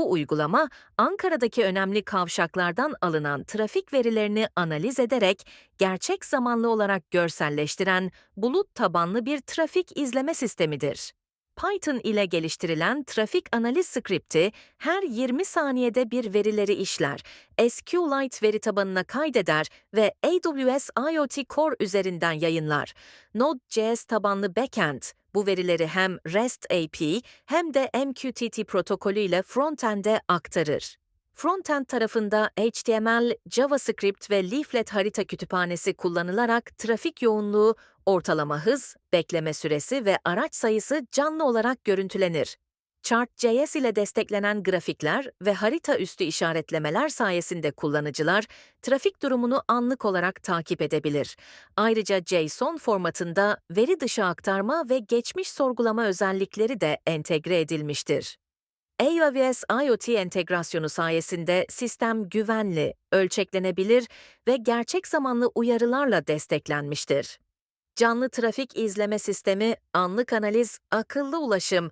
Bu uygulama, Ankara'daki önemli kavşaklardan alınan trafik verilerini analiz ederek gerçek zamanlı olarak görselleştiren bulut tabanlı bir trafik izleme sistemidir. Python ile geliştirilen trafik analiz skripti her 20 saniyede bir verileri işler, SQLite veri tabanına kaydeder ve AWS IoT Core üzerinden yayınlar. Node.js tabanlı backend bu verileri hem REST API hem de MQTT protokolü ile frontend'e aktarır. Frontend tarafında HTML, JavaScript ve Leaflet harita kütüphanesi kullanılarak trafik yoğunluğu, ortalama hız, bekleme süresi ve araç sayısı canlı olarak görüntülenir. Chart.js ile desteklenen grafikler ve harita üstü işaretlemeler sayesinde kullanıcılar trafik durumunu anlık olarak takip edebilir. Ayrıca JSON formatında veri dışı aktarma ve geçmiş sorgulama özellikleri de entegre edilmiştir. AWS IoT entegrasyonu sayesinde sistem güvenli, ölçeklenebilir ve gerçek zamanlı uyarılarla desteklenmiştir. Canlı trafik izleme sistemi, anlık analiz, akıllı ulaşım